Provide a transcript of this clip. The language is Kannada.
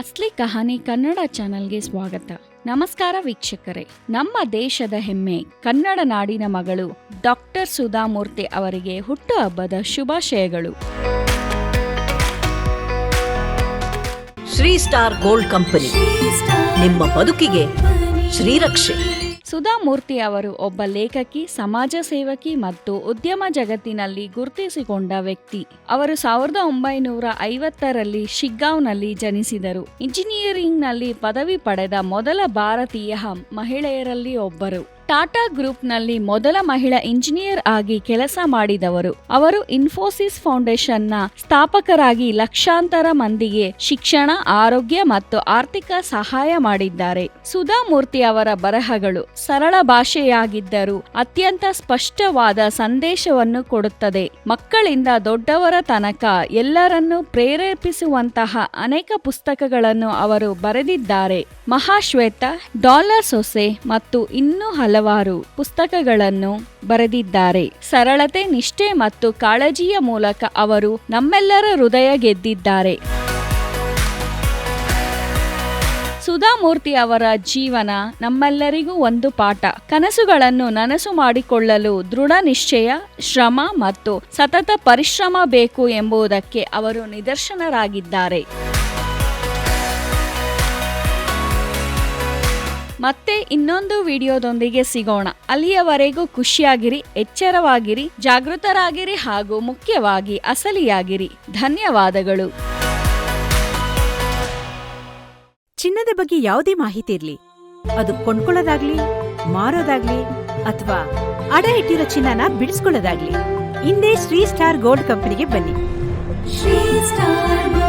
ಅಸ್ಲಿ ಕಹಾನಿ ಕನ್ನಡ ಚಾನಲ್ಗೆ ಸ್ವಾಗತ. ನಮಸ್ಕಾರ ವೀಕ್ಷಕರೇ. ನಮ್ಮ ದೇಶದ ಹೆಮ್ಮೆ, ಕನ್ನಡ ನಾಡಿನ ಮಗಳು ಡಾಕ್ಟರ್ ಸುಧಾಮೂರ್ತಿ ಅವರಿಗೆ ಹುಟ್ಟುಹಬ್ಬದ ಶುಭಾಶಯಗಳು. Shri star gold company. ನಿಮ್ಮ ಬದುಕಿಗೆ ಶ್ರೀರಕ್ಷೆ. ಸುಧಾಮೂರ್ತಿ ಅವರು ಒಬ್ಬ ಲೇಖಕಿ, ಸಮಾಜ ಸೇವಕಿ ಮತ್ತು ಉದ್ಯಮ ಜಗತ್ತಿನಲ್ಲಿ ಗುರುತಿಸಿಕೊಂಡ ವ್ಯಕ್ತಿ. ಅವರು ಸಾವಿರದ ಒಂಬೈನೂರ ಐವತ್ತರಲ್ಲಿ ಶಿಗ್ಗಾಂವ್ನಲ್ಲಿ ಜನಿಸಿದರು. ಇಂಜಿನಿಯರಿಂಗ್ನಲ್ಲಿ ಪದವಿ ಪಡೆದ ಮೊದಲ ಭಾರತೀಯ ಮಹಿಳೆಯರಲ್ಲಿ ಒಬ್ಬರು. ಟಾಟಾ ಗ್ರೂಪ್ನಲ್ಲಿ ಮೊದಲ ಮಹಿಳಾ ಇಂಜಿನಿಯರ್ ಆಗಿ ಕೆಲಸ ಮಾಡಿದವರು. ಅವರು ಇನ್ಫೋಸಿಸ್ ಫೌಂಡೇಶನ್ನ ಸ್ಥಾಪಕರಾಗಿ ಲಕ್ಷಾಂತರ ಮಂದಿಗೆ ಶಿಕ್ಷಣ, ಆರೋಗ್ಯ ಮತ್ತು ಆರ್ಥಿಕ ಸಹಾಯ ಮಾಡಿದ್ದಾರೆ. ಸುಧಾಮೂರ್ತಿ ಅವರ ಬರಹಗಳು ಸರಳ ಭಾಷೆಯಾಗಿದ್ದರೂ ಅತ್ಯಂತ ಸ್ಪಷ್ಟವಾದ ಸಂದೇಶವನ್ನು ಕೊಡುತ್ತದೆ. ಮಕ್ಕಳಿಂದ ದೊಡ್ಡವರ ತನಕ ಎಲ್ಲರನ್ನೂ ಪ್ರೇರೇಪಿಸುವಂತಹ ಅನೇಕ ಪುಸ್ತಕಗಳನ್ನು ಅವರು ಬರೆದಿದ್ದಾರೆ. ಮಹಾಶ್ವೇತ, ಡಾಲರ್ ಸೊಸೆ ಮತ್ತು ಇನ್ನೂ ಹಲವಾರು ಪುಸ್ತಕಗಳನ್ನು ಬರೆದಿದ್ದಾರೆ. ಸರಳತೆ, ನಿಷ್ಠೆ ಮತ್ತು ಕಾಳಜಿಯ ಮೂಲಕ ಅವರು ನಮ್ಮೆಲ್ಲರ ಹೃದಯ ಗೆದ್ದಿದ್ದಾರೆ. ಸುಧಾಮೂರ್ತಿ ಅವರ ಜೀವನ ನಮ್ಮೆಲ್ಲರಿಗೂ ಒಂದು ಪಾಠ. ಕನಸುಗಳನ್ನು ನನಸು ಮಾಡಿಕೊಳ್ಳಲು ದೃಢ ನಿಶ್ಚಯ, ಶ್ರಮ ಮತ್ತು ಸತತ ಪರಿಶ್ರಮ ಬೇಕು ಎಂಬುದಕ್ಕೆ ಅವರು ನಿದರ್ಶನರಾಗಿದ್ದಾರೆ. ಮತ್ತೆ ಇನ್ನೊಂದು ವಿಡಿಯೋದೊಂದಿಗೆ ಸಿಗೋಣ. ಅಲ್ಲಿಯವರೆಗೂ ಖುಷಿಯಾಗಿರಿ ಎಚ್ಚರವಾಗಿರಿ ಜಾಗೃತರಾಗಿರಿ ಹಾಗೂ ಮುಖ್ಯವಾಗಿ ಅಸಲಿಯಾಗಿರಿ. ಧನ್ಯವಾದಗಳು. ಚಿನ್ನದ ಬಗ್ಗೆ ಯಾವುದೇ ಮಾಹಿತಿ ಇರಲಿ. ಅದು ಕೊಂಡ್ಕೊಳ್ಳೋದಾಗ್ಲಿ ಮಾರೋದಾಗ್ಲಿ ಅಥವಾ ಅಡ ಇಟ್ಟಿರೋ ಚಿನ್ನನ ಬಿಡಿಸ್ಕೊಳ್ಳೋದಾಗ್ಲಿ. ಹಿಂದೆ ಶ್ರೀ ಸ್ಟಾರ್ ಗೋಲ್ಡ್ ಕಂಪನಿಗೆ ಬನ್ನಿ. ಶ್ರೀ Company.